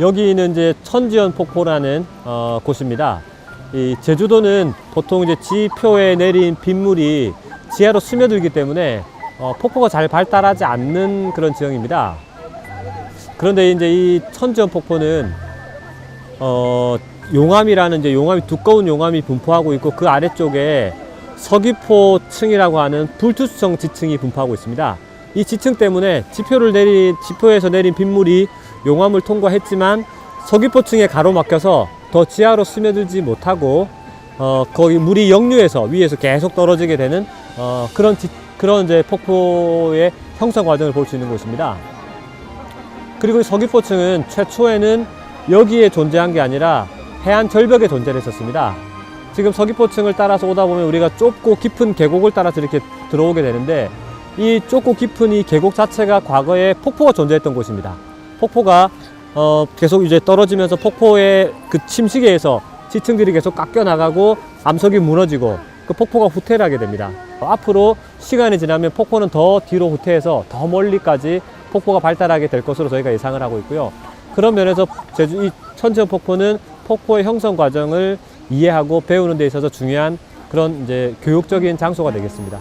여기는 이제 천지연 폭포라는 어, 곳입니다. 이 제주도는 보통 이제 지표에 내린 빗물이 지하로 스며들기 때문에 어, 폭포가 잘 발달하지 않는 그런 지형입니다. 그런데 이제 이 천지연 폭포는 어, 용암이라는 이제 용암이 두꺼운 용암이 분포하고 있고 그 아래쪽에 서귀포층이라고 하는 불투수성 지층이 분포하고 있습니다. 이 지층 때문에 지표를 내린 지표에서 내린 빗물이 용암을 통과했지만 서귀포층에 가로막혀서 더 지하로 스며들지 못하고 어, 거기 물이 역류해서 위에서 계속 떨어지게 되는 어, 그런 지- 그런 이제 폭포의 형성 과정을 볼 수 있는 곳입니다. 그리고 이 서귀포층은 최초에는 여기에 존재한 게 아니라 해안 절벽에 존재를 했었습니다. 지금 서귀포층을 따라서 오다 보면 우리가 좁고 깊은 계곡을 따라서 이렇게 들어오게 되는데 이 좁고 깊은 이 계곡 자체가 과거에 폭포가 존재했던 곳입니다. 폭포가 어, 계속 이제 떨어지면서 폭포의 그 침식에 의해서 지층들이 계속 깎여 나가고 암석이 무너지고 그 폭포가 후퇴하게 됩니다. 어, 앞으로 시간이 지나면 폭포는 더 뒤로 후퇴해서 더 멀리까지 폭포가 발달하게 될 것으로 저희가 예상을 하고 있고요. 그런 면에서 제주 이 천지연 폭포는 폭포의 형성 과정을 이해하고 배우는 데 있어서 중요한 그런 이제 교육적인 장소가 되겠습니다.